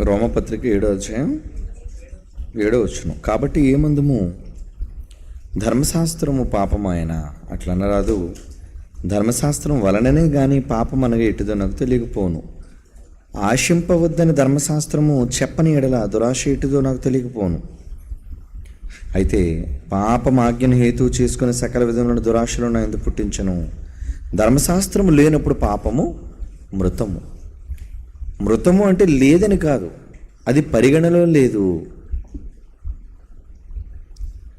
రోమపత్రిక ఏడో అధ్యాయం ఏడో వచ్చును కాబట్టి ఏమందుము? ధర్మశాస్త్రము పాపమాయన అట్లనరాదు ధర్మశాస్త్రం వలననే కానీ పాపం అనగా ఎటుదో నాకు తెలియకపోను ఆశింపవద్దని ధర్మశాస్త్రము చెప్పని ఎడల దురాశ ఎటుదో నాకు తెలియకపోను అయితే పాపమాజ్ఞను హేతువు చేసుకుని సకల విధములను దురాశలు నా ఎందుకు పుట్టించను. ధర్మశాస్త్రము లేనప్పుడు పాపము మృతము. మృతము అంటే లేదని కాదు. అది పరిగణలో లేదు.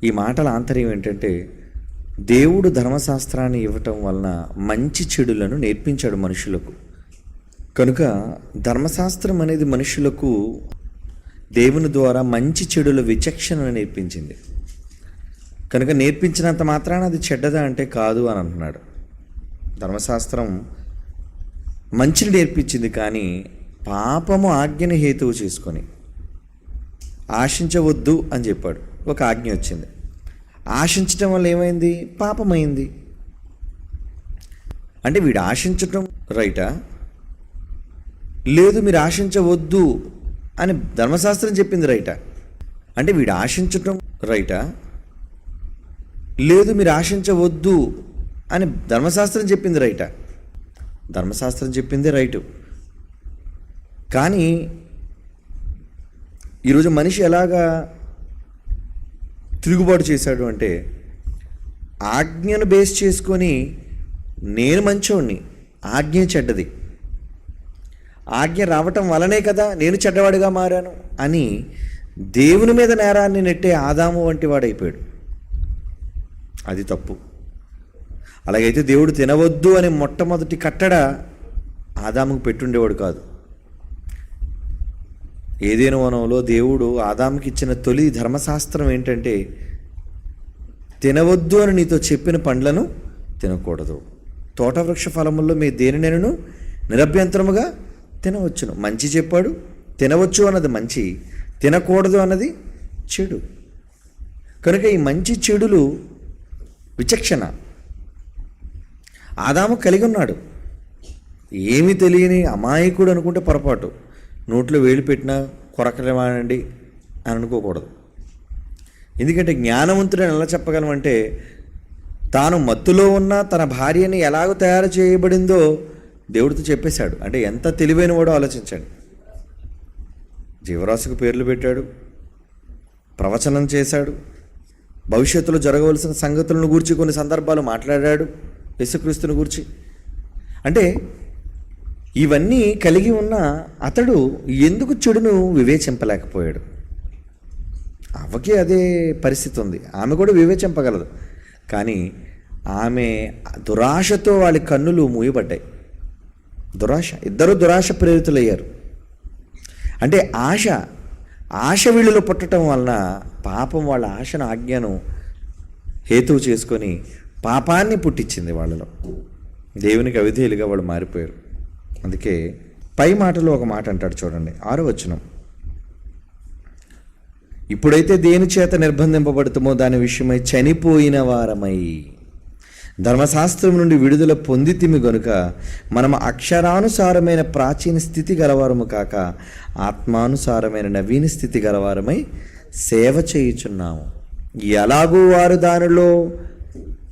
ఈ మాటల ఆంతర్యం ఏంటంటే దేవుడు ధర్మశాస్త్రాన్ని ఇవ్వటం వలన మంచి చెడులను నేర్పించాడు మనుషులకు. కనుక ధర్మశాస్త్రం అనేది మనుషులకు దేవుని ద్వారా మంచి చెడుల విచక్షణను నేర్పించింది. కనుక నేర్పించినంత మాత్రాన అది చెడ్డదా అంటే కాదు అని అంటున్నాడు. ధర్మశాస్త్రం మంచిని నేర్పించింది కానీ పాపము ఆజ్ఞని హేతువు చేసుకొని ఆశించవద్దు అని చెప్పాడు. ఒక ఆజ్ఞ వచ్చింది. ఆశించటం వల్ల ఏమైంది? పాపమైంది. అంటే వీడు ఆశించటం రైటా? లేదు మీరు ఆశించవద్దు అని ధర్మశాస్త్రం చెప్పింది రైటా? అంటే వీడు ఆశించటం రైటా? లేదు మీరు ఆశించవద్దు అని ధర్మశాస్త్రం చెప్పింది రైటా? ధర్మశాస్త్రం చెప్పింది రైటు. కానీ ఈరోజు మనిషి ఎలాగా తిరుగుబాటు చేశాడు అంటే ఆజ్ఞను బేస్ చేసుకొని నేను మంచోడిని ఆజ్ఞ చెడ్డది. ఆజ్ఞ రావటం వలనే కదా నేను చెడ్డవాడిగా మారాను అని దేవుని మీద నేరాన్ని నెట్టే ఆదాము వంటి వాడైపోయాడు. అది తప్పు. అలాగైతే దేవుడు తినవద్దు అని మొట్టమొదటి కట్టడ ఆదాముకు పెట్టుండేవాడు కాదు. ఏదేను వనంలో దేవుడు ఆదాముకి ఇచ్చిన తొలి ధర్మశాస్త్రం ఏంటంటే తినవద్దు అని నీతో చెప్పిన పండ్లను తినకూడదు. తోట వృక్ష ఫలముల్లో మీ దేనినైనాను నిరభ్యంతరముగా తినవచ్చును. మంచి చెప్పాడు తినవచ్చు అన్నది మంచి తినకూడదు అన్నది చెడు. కనుక ఈ మంచి చెడులు విచక్షణ. ఆదాము కలిగి ఉన్నాడు. ఏమి తెలియని అమాయకుడు అనుకుంటే పొరపాటు. నోట్లో వేలు పెట్టినా కొరకలేమానండి అని అనుకోకూడదు. ఎందుకంటే జ్ఞానవంతుడని ఎలా చెప్పగలమంటే తాను మత్తులో ఉన్న తన భార్యని ఎలాగో తయారు చేయబడిందో దేవుడితో చెప్పేశాడు. అంటే ఎంత తెలివైన వాడో ఆలోచించండి. జీవరాశికి పేర్లు పెట్టాడు ప్రవచనం చేశాడు భవిష్యత్తులో జరగవలసిన సంగతులను గూర్చి కొన్ని సందర్భాలు మాట్లాడాడు యేసుక్రీస్తుని గూర్చి. అంటే ఇవన్నీ కలిగి ఉన్న అతడు ఎందుకు చెడును వివేచింపలేకపోయాడు? అవ్వకి అదే పరిస్థితి ఉంది. ఆమె కూడా వివేచింపగలదు. కానీ ఆమె దురాశతో వాళ్ళ కన్నులు మూయబడ్డాయి. దురాశ? ఇద్దరు దురాశ ప్రేరితులయ్యారు. అంటే ఆశ ఆశ వీళ్ళలో పుట్టడం వలన పాపం వాళ్ళ ఆశను ఆజ్ఞను హేతువు చేసుకొని పాపాన్ని పుట్టించింది వాళ్ళలో. దేవునికి అవిధేయులుగా వాళ్ళు మారిపోయారు. అందుకే పై మాటలో ఒక మాట అంటాడు చూడండి ఆరో వచనం ఇప్పుడైతే దేని చేత నిర్బంధింపబడుతామో దాని విషయమై చనిపోయిన వారమై. ధర్మశాస్త్రం నుండి విడుదల పొందితిమి గనుక మనం అక్షరానుసారమైన ప్రాచీన స్థితి గలవారము కాక ఆత్మానుసారమైన నవీన స్థితి గలవారమై సేవ చేయుచున్నాము. ఎలాగూ వారు దానిలో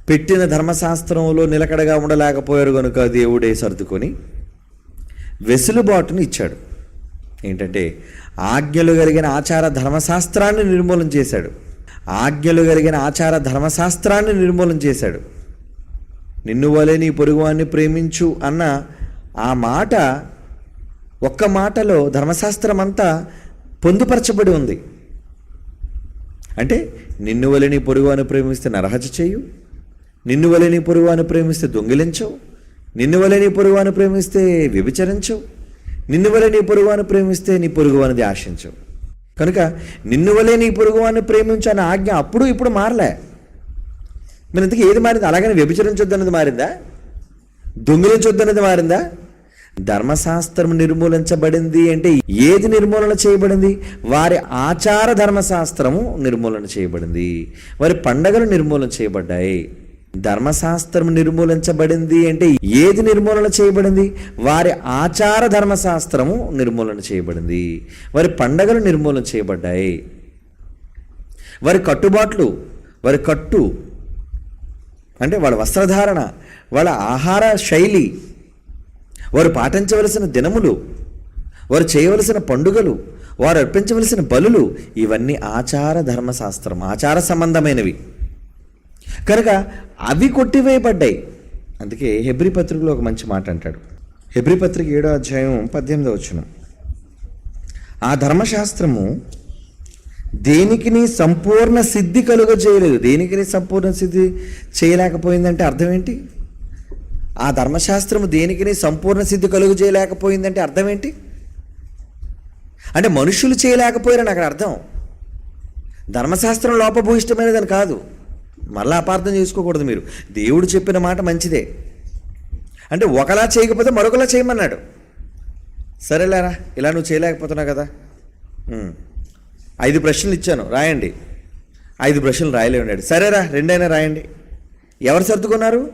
పెట్టిన ధర్మశాస్త్రంలో నిలకడగా ఉండలేకపోయారు కనుక దేవుడే సర్దుకొని వెసులుబాటును ఇచ్చాడు. ఏంటంటే ఆజ్ఞలు కలిగిన ఆచార ధర్మశాస్త్రాన్ని నిర్మూలన చేశాడు. ఆజ్ఞలు కలిగిన ఆచార ధర్మశాస్త్రాన్ని నిర్మూలన చేశాడు. నిన్ను వలె నీ పొరుగువాన్ని ప్రేమించు అన్న ఆ మాట ఒక్క మాటలో ధర్మశాస్త్రం అంతా పొందుపరచబడి ఉంది. అంటే నిన్ను వలె నీ పొరుగువాన్ని ప్రేమిస్తే నరహత్య చేయు నిన్ను వలె నీ పొరుగువాన్ని ప్రేమిస్తే దొంగిలించవు నిన్ను వలె నీ పొరుగువాను ప్రేమిస్తే వ్యభిచరించవు నిన్ను వలె నీ పొరుగువాను ప్రేమిస్తే నీ పొరుగువానిది ఆశించవు కనుక నిన్ను వలె నీ పొరుగువాన్ని ప్రేమించు అన్న ఆజ్ఞ అప్పుడు ఇప్పుడు మారలే. మరి ఇంతకీ ఏది మారింది? అలాగని వ్యభిచరించొద్దన్నది మారిందా? దొంగిలించొద్దన్నది మారిందా? ధర్మశాస్త్రం నిర్మూలించబడింది అంటే ఏది నిర్మూలన చేయబడింది? వారి ఆచార ధర్మశాస్త్రము నిర్మూలన చేయబడింది. వారి పండగలు నిర్మూలన చేయబడ్డాయి. ధర్మశాస్త్రం నిర్మూలించబడింది అంటే ఏది నిర్మూలన చేయబడింది? వారి ఆచార ధర్మశాస్త్రము నిర్మూలన చేయబడింది. వారి పండగలు నిర్మూలన చేయబడ్డాయి. వారి కట్టుబాట్లు వారి కట్టు అంటే వాళ్ళ వస్త్రధారణ వాళ్ళ ఆహార శైలి వారు పాటించవలసిన దినములు వారు చేయవలసిన పండుగలు వారు అర్పించవలసిన బలులు ఇవన్నీ ఆచార ధర్మశాస్త్రం ఆచార సంబంధమైనవి. కనుక అవి కొట్టివేయబడ్డాయి. అందుకే హెబ్రి పత్రికలో ఒక మంచి మాట అంటాడు. హెబ్రి పత్రిక ఏడో అధ్యాయం పద్దెనిమిదో వచ్చిన ఆ ధర్మశాస్త్రము దేనికిని సంపూర్ణ సిద్ధి కలుగ చేయలేదు దేనికిని సంపూర్ణ సిద్ధి చేయలేకపోయిందంటే అర్థం ఏంటి? ఆ ధర్మశాస్త్రము దేనికిని సంపూర్ణ సిద్ధి కలుగు చేయలేకపోయిందంటే అర్థం ఏంటి? అంటే మనుషులు చేయలేకపోయారని అక్కడ అర్థం. ధర్మశాస్త్రం లోపభూయిష్టమైనదని కాదు. మళ్ళా అపార్థం చేసుకోకూడదు మీరు. దేవుడు చెప్పిన మాట మంచిదే. అంటే ఒకలా చేయకపోతే మరొకలా చేయమన్నాడు. సరేలేరా ఇలా నువ్వు చేయలేకపోతున్నావు కదా. ఐదు ప్రశ్నలు ఇచ్చాను రాయండి. ఐదు ప్రశ్నలు రాయలేమన్నాడు సరేరా రెండైనా రాయండి. ఎవరు సర్దుకున్నారు?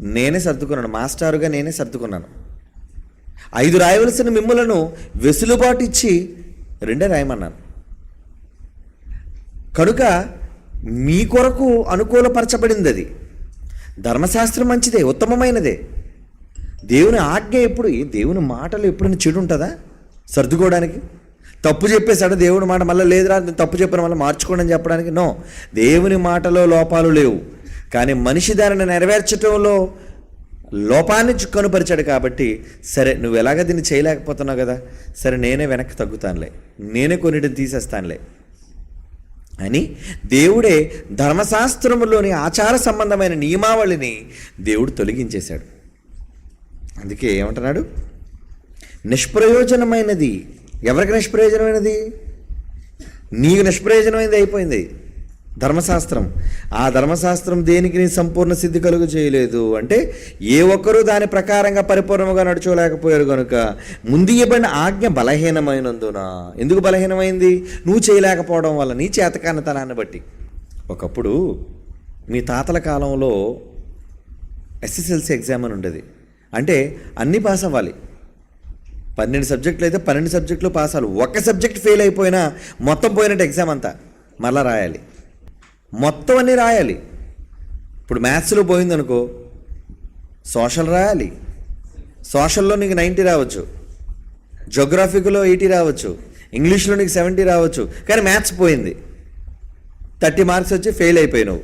నేనే సర్దుకున్నాను మాస్టారుగా నేనే సర్దుకున్నాను. ఐదు రాయవలసిన మిమ్మలను వెసులుబాటు ఇచ్చి రెండే రాయమన్నాను. కనుక మీ కొరకు అనుకూలపరచబడింది అది ధర్మశాస్త్రం మంచిదే ఉత్తమమైనదే. దేవుని ఆజ్ఞ ఎప్పుడు దేవుని మాటలు ఎప్పుడైనా చెడు ఉంటుందా సర్దుకోవడానికి? తప్పు చెప్పేశాడు దేవుని మాట మళ్ళీ లేదురా తప్పు చెప్పిన మళ్ళీ మార్చుకోండి అని చెప్పడానికి? నో. దేవుని మాటలో లోపాలు లేవు. కానీ మనిషి దానిని నెరవేర్చడంలో లోపాన్ని కనుపరిచాడు కాబట్టి సరే నువ్వు ఎలాగ దీన్ని చేయలేకపోతున్నావు కదా? సరే నేనే వెనక్కి తగ్గుతానులే. నేనే కొన్నిటిని తీసేస్తానులే. అని దేవుడే ధర్మశాస్త్రములోని ఆచార సంబంధమైన నియమావళిని దేవుడు తొలగించేశాడు. అందుకే ఏమంటున్నాడు? నిష్ప్రయోజనమైనది. ఎవరికి నిష్ప్రయోజనమైనది? నీకు నిష్ప్రయోజనమైనది అయిపోయింది. ధర్మశాస్త్రం. ఆ ధర్మశాస్త్రం దేనికి నీ సంపూర్ణ సిద్ధి కలుగు చేయలేదు? అంటే ఏ ఒక్కరూ దాని ప్రకారంగా పరిపూర్ణంగా నడుచోలేకపోయారు కనుక ముందు ఇవ్వబడిన ఆజ్ఞ బలహీనమైనందున. ఎందుకు బలహీనమైంది? నువ్వు చేయలేకపోవడం వల్ల నీ చేతకానితనాన్ని బట్టి. ఒకప్పుడు మీ తాతల కాలంలో ఎస్ఎస్ఎల్సి ఎగ్జామ్ అని ఉండేది. అంటే అన్నీ పాస్ అవ్వాలి. పన్నెండు సబ్జెక్టులు అయితే పన్నెండు సబ్జెక్టులు పాస్ అవ్వాలి. ఒక సబ్జెక్ట్ ఫెయిల్ అయిపోయినా మొత్తం పోయినట్టు ఎగ్జామ్ అంతా. మళ్ళా రాయాలి. మొత్తం అన్నీ రాయాలి. ఇప్పుడు మ్యాథ్స్లో పోయిందనుకో సోషల్ రాయాలి. సోషల్లో నీకు నైంటీ రావచ్చు. జోగ్రఫీలో ఎయిటీ రావచ్చు. ఇంగ్లీష్లో నీకు సెవెంటీ రావచ్చు. కానీ మ్యాథ్స్ పోయింది. థర్టీ మార్క్స్ వచ్చి ఫెయిల్ అయిపోయినావు.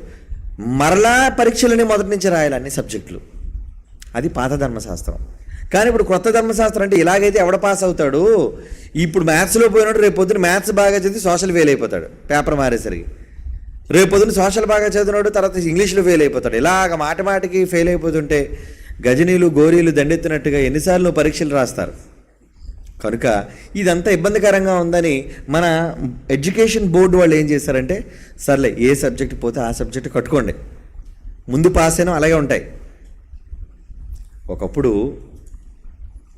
మరలా పరీక్షలని మొదటి నుంచి రాయాలి అన్ని సబ్జెక్టులు. అది పాత ధర్మశాస్త్రం. కానీ ఇప్పుడు కొత్త ధర్మశాస్త్రం అంటే ఇలాగైతే ఎవడ పాస్ అవుతాడు? ఇప్పుడు మ్యాథ్స్లో పోయినట్టు రేపు పొద్దున మ్యాథ్స్ బాగా చదివి సోషల్ ఫెయిల్ అయిపోతాడు. పేపర్ మారేసరికి. రేపు సోషల్ బాగా చదివినాడు తర్వాత ఇంగ్లీష్లో ఫెయిల్ అయిపోతాడు. ఇలాగ మాట మాటికి ఫెయిల్ అయిపోతుంటే గజనీలు గోరీలు దండెత్తినట్టుగా ఎన్నిసార్లు పరీక్షలు రాస్తారు. కనుక ఇదంతా ఇబ్బందికరంగా ఉందని మన ఎడ్యుకేషన్ బోర్డు వాళ్ళు ఏం చేశారంటే సర్లే ఏ సబ్జెక్ట్ పోతే ఆ సబ్జెక్ట్ కట్టుకోండి. ముందు పాస్ అయినా అలాగే ఉంటాయి. ఒకప్పుడు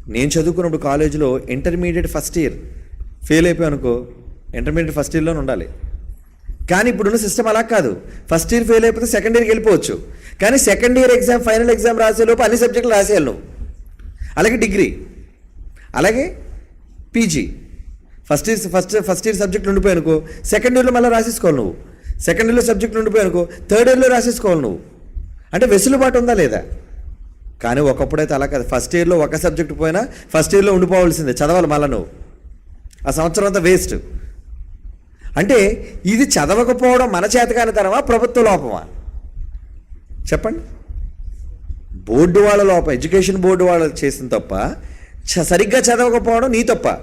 నేను చదువుకున్నప్పుడు కాలేజీలో ఇంటర్మీడియట్ ఫస్ట్ ఇయర్ ఫెయిల్ అయిపోయాను అనుకో ఇంటర్మీడియట్ ఫస్ట్ ఇయర్లోనే ఉండాలి. కానీ ఇప్పుడున్న సిస్టమ్ అలా కాదు. ఫస్ట్ ఇయర్ ఫెయిల్ అయిపోతే సెకండ్ ఇయర్కి వెళ్ళిపోవచ్చు కానీ second year exam final exam రాసేలోపు అన్ని సబ్జెక్టులు రాసేయాలి నువ్వు. అలాగే డిగ్రీ అలాగే PG. First year first first year సబ్జెక్టులు ఉండిపోయాయి అనుకో సెకండ్ ఇయర్లో మళ్ళీ రాసేసుకోవాలి నువ్వు. సెకండ్ ఇయర్లో సబ్జెక్టులు ఉండిపోయాయి అనుకో థర్డ్ ఇయర్లో రాసేసుకోవాలి నువ్వు. అంటే వెసులుబాటు ఉందా లేదా? కానీ ఒకప్పుడైతే అలా కాదు. ఫస్ట్ ఇయర్లో ఒక సబ్జెక్ట్ పోయినా ఫస్ట్ ఇయర్లో ఉండిపోవాల్సిందే చదవాలి మళ్ళీ నువ్వు. ఆ సంవత్సరం అంతా వేస్ట్ అంటే ఇది చదవకపోవడం మన చేతకాని తరమా ప్రభుత్వ లోపమా? చెప్పండి. బోర్డు వాళ్ళ లోపం ఎడ్యుకేషన్ బోర్డు వాళ్ళు చేసిన తప్ప చ- సరిగ్గా చదవకపోవడం నీ తప్ప.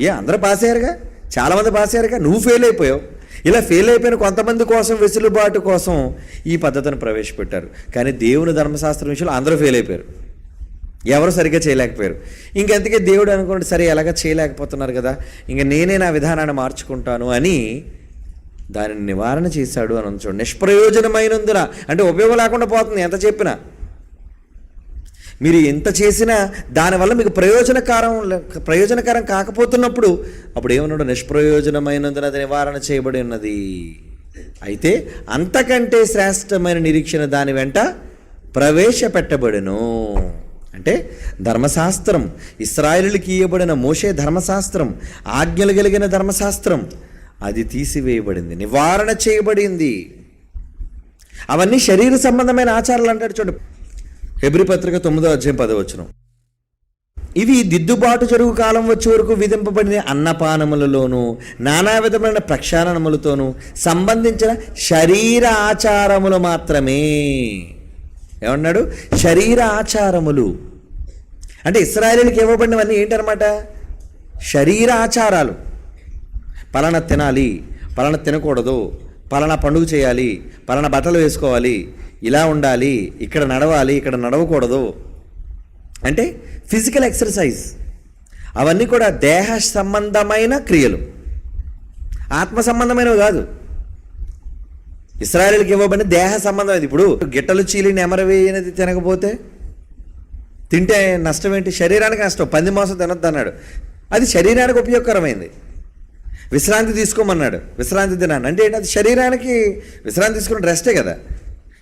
ఏ అందరూ పాస్ అయ్యారుగా? చాలామంది పాస్ అయ్యారుగా? నువ్వు ఫెయిల్ అయిపోయావు. ఇలా ఫెయిల్ అయిపోయిన కొంతమంది కోసం వెసులుబాటు కోసం ఈ పద్ధతిని ప్రవేశపెట్టారు. కానీ దేవుని ధర్మశాస్త్రం విషయంలో అందరూ ఫెయిల్ అయిపోయారు. ఎవరు సరిగ్గా చేయలేకపోయారు. ఇంకెందుకే దేవుడు అనుకోండి సరే ఎలాగ చేయలేకపోతున్నారు కదా ఇంక నేనే నా విధానాన్ని మార్చుకుంటాను అని దానిని నివారణ చేశాడు అని చూడండి నిష్ప్రయోజనమైనందున అంటే ఉపయోగం లేకుండా పోతుంది ఎంత చెప్పినా. మీరు ఎంత చేసినా దానివల్ల మీకు ప్రయోజనకరం ప్రయోజనకరం కాకపోతున్నప్పుడు అప్పుడు ఏమన్నాడు? నిష్ప్రయోజనమైనందున అది నివారణ చేయబడి ఉన్నది. అయితే అంతకంటే శ్రేష్టమైన నిరీక్షణ దాని వెంట ప్రవేశపెట్టబడును. అంటే ధర్మశాస్త్రం. ఇస్రాయేలుకి ఇవ్వబడిన మోషే ధర్మశాస్త్రం ఆజ్ఞలు కలిగిన ధర్మశాస్త్రం. అది తీసివేయబడింది నివారణ చేయబడింది. అవన్నీ శరీర సంబంధమైన ఆచారాలు అంటాడు చూడు. హెబ్రి పత్రిక తొమ్మిదో అధ్యాయం పదవచ్చును ఇవి దిద్దుబాటు జరుగు కాలం వచ్చే వరకు విధింపబడిన అన్నపానములలోనూ నానా విధమైన ప్రక్షాళనములతోనూ సంబంధించిన శరీర ఆచారములు మాత్రమే. ఏమన్నాడు? శరీర ఆచారములు. అంటే ఇస్రాయేలీలకు ఇవ్వబడినవన్నీ ఏంటనమాట శరీర ఆచారాలు. పలానా తినాలి పలానా తినకూడదు పలానా పండుగ చేయాలి పలానా బట్టలు వేసుకోవాలి ఇలా ఉండాలి ఇక్కడ నడవాలి ఇక్కడ నడవకూడదు. అంటే ఫిజికల్ ఎక్సర్సైజ్. అవన్నీ కూడా దేహ సంబంధమైన క్రియలు. ఆత్మ సంబంధమైనవి కాదు. ఇస్రాయలీకి ఇవ్వబడిన దేహ సంబంధమైనది ఇప్పుడు గిట్టలు చీలి నెమరవేయనది తినకపోతే తింటే నష్టం ఏంటి? శరీరానికి నష్టం. పంది మాంసం తినొద్దు అన్నాడు. అది శరీరానికి ఉపయోగకరమైంది. విశ్రాంతి తీసుకోమన్నాడు. విశ్రాంతి దినాన్ని అంటే ఏంటి? అది శరీరానికి విశ్రాంతి తీసుకున్న రెస్టే కదా.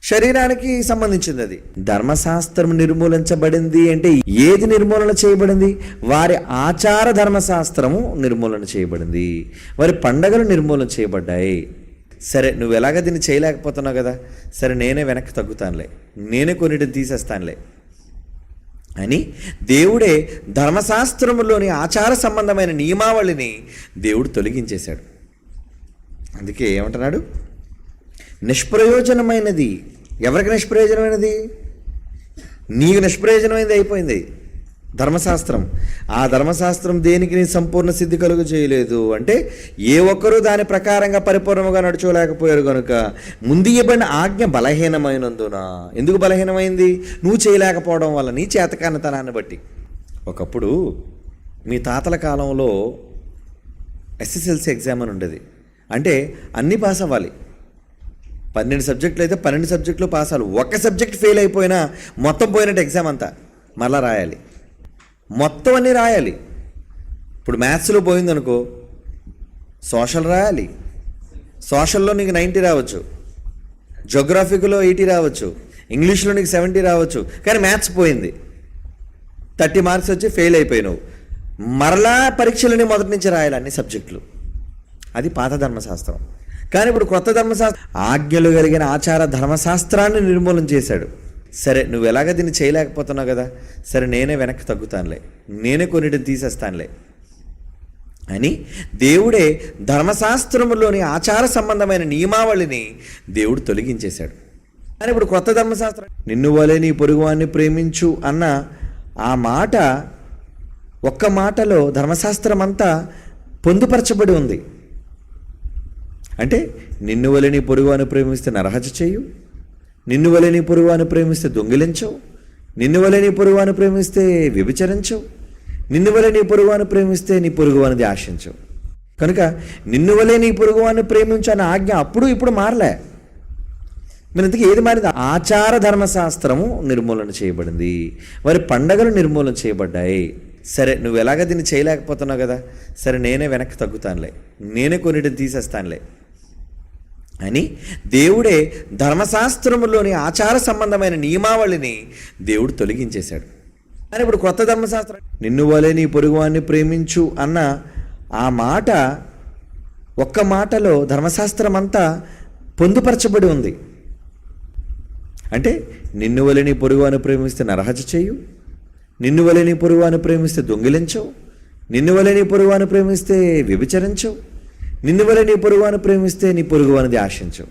శరీరానికి సంబంధించింది అది. ధర్మశాస్త్రం నిర్మూలించబడింది అంటే ఏది నిర్మూలన చేయబడింది? వారి ఆచార ధర్మశాస్త్రము నిర్మూలన చేయబడింది. వారి పండగలు నిర్మూలన చేయబడ్డాయి. సరే నువ్వు ఎలాగ దీన్ని చేయలేకపోతున్నావు కదా? సరే నేనే వెనక్కి తగ్గుతానులే. నేనే కొన్నిటిని తీసేస్తానులే. అని దేవుడే ధర్మశాస్త్రములోని ఆచార సంబంధమైన నియమావళిని దేవుడు తొలగించేశాడు. అందుకే ఏమంటున్నాడు? నిష్ప్రయోజనమైనది. ఎవరికి నిష్ప్రయోజనమైనది? నీకు నిష్ప్రయోజనమైనది అయిపోయింది. ధర్మశాస్త్రం. ఆ ధర్మశాస్త్రం దేనికి నీ సంపూర్ణ సిద్ధి కలుగు చేయలేదు? అంటే ఏ ఒక్కరూ దాని ప్రకారంగా పరిపూర్ణంగా నడుచోలేకపోయారు కనుక ముందు ఇవ్వబడిన ఆజ్ఞ బలహీనమైనందున. ఎందుకు బలహీనమైంది? నువ్వు చేయలేకపోవడం వల్ల నీ చేతకానితనాన్ని బట్టి. ఒకప్పుడు మీ తాతల కాలంలో ఎస్ఎస్ఎల్సి ఎగ్జామ్ అని ఉండేది. అంటే అన్నీ పాస్ అవ్వాలి. పన్నెండు సబ్జెక్టులు అయితే పన్నెండు సబ్జెక్టులు పాస్ అవ్వాలి. ఒక్క సబ్జెక్ట్ ఫెయిల్ అయిపోయినా మొత్తం పోయినట్టు ఎగ్జామ్ అంతా మళ్ళా రాయాలి. మొత్తం అన్నీ రాయాలి. ఇప్పుడు మ్యాథ్స్లో పోయిందనుకో సోషల్ రాయాలి. సోషల్లో నీకు నైంటీ రావచ్చు. జోగ్రఫీలో ఎయిటీ రావచ్చు. ఇంగ్లీష్లో నీకు సెవెంటీ రావచ్చు. కానీ మ్యాథ్స్ పోయింది. థర్టీ మార్క్స్ వచ్చి ఫెయిల్ అయిపోయినావు. మరలా పరీక్షలని మొదటి నుంచి రాయాలి అన్ని సబ్జెక్టులు. అది పాత ధర్మశాస్త్రం. కానీ ఇప్పుడు కొత్త ధర్మశాస్త్రం ఆజ్ఞలు కలిగిన ఆచార ధర్మశాస్త్రాన్ని నిర్మూలన చేశాడు. సరే నువ్వు ఎలాగ దీన్ని చేయలేకపోతున్నావు కదా? సరే నేనే వెనక్కి తగ్గుతానులే. నేనే కొన్నిటిని తీసేస్తానులే. అని దేవుడే ధర్మశాస్త్రములోని ఆచార సంబంధమైన నియమావళిని దేవుడు తొలగించేశాడు. కానీ ఇప్పుడు కొత్త ధర్మశాస్త్రం నిన్ను వలె నీ పొరుగువాన్ని ప్రేమించు అన్న ఆ మాట ఒక్క మాటలో ధర్మశాస్త్రం అంతా పొందుపరచబడి ఉంది. అంటే నిన్ను వలె నీ పొరుగువాన్ని ప్రేమిస్తే నరహత్య చేయు నిన్ను వలె నీ ప్రేమిస్తే దొంగిలించవు. నిన్ను వలె నీ పొరుగువాన్ని ప్రేమిస్తే వ్యభిచరించవు నిన్ను వలె నీ పొరుగువాన్ని ప్రేమిస్తే నీ పొరుగువానిది ఆశించవు. కనుక నిన్ను వలె నీ పొరుగువాన్ని ప్రేమించు ఆజ్ఞ అప్పుడు ఇప్పుడు మారలే. మరి ఇంతకీ ఏది మారింది? ఆచార ధర్మశాస్త్రము నిర్మూలన చేయబడింది. వారి పండగలు నిర్మూలన చేయబడ్డాయి. సరే నువ్వు ఎలాగ దీన్ని చేయలేకపోతున్నావు కదా? సరే నేనే వెనక్కి తగ్గుతానులే. నేనే కొన్నిటిని తీసేస్తానులే. అని దేవుడే ధర్మశాస్త్రములోని ఆచార సంబంధమైన నియమావళిని దేవుడు తొలగించేశాడు. కానీ ఇప్పుడు కొత్త ధర్మశాస్త్రం నిన్ను వలే నీ పొరుగువాన్ని ప్రేమించు అన్న ఆ మాట ఒక్క మాటలో ధర్మశాస్త్రం అంతా పొందుపరచబడి ఉంది. అంటే నిన్ను వలె నీ పొరుగువాన్ని ప్రేమిస్తే నరహత్య చేయు నిన్ను వలె నీ పొరుగువాన్ని ప్రేమిస్తే దొంగిలించవు నిన్ను వలె నీ పొరుగువాన్ని ప్రేమిస్తే వ్యభిచరించవు నిన్ను వలె నీ పొరుగువాన్ని ప్రేమిస్తే నీ పొరుగువానిది ఆశించు.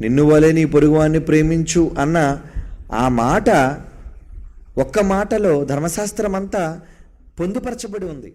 నిన్ను వలె నీ పొరుగువాన్ని ప్రేమించు అన్న ఆ మాట ఒక్క మాటలో ధర్మశాస్త్రం అంతా పొందుపరచబడి ఉంది.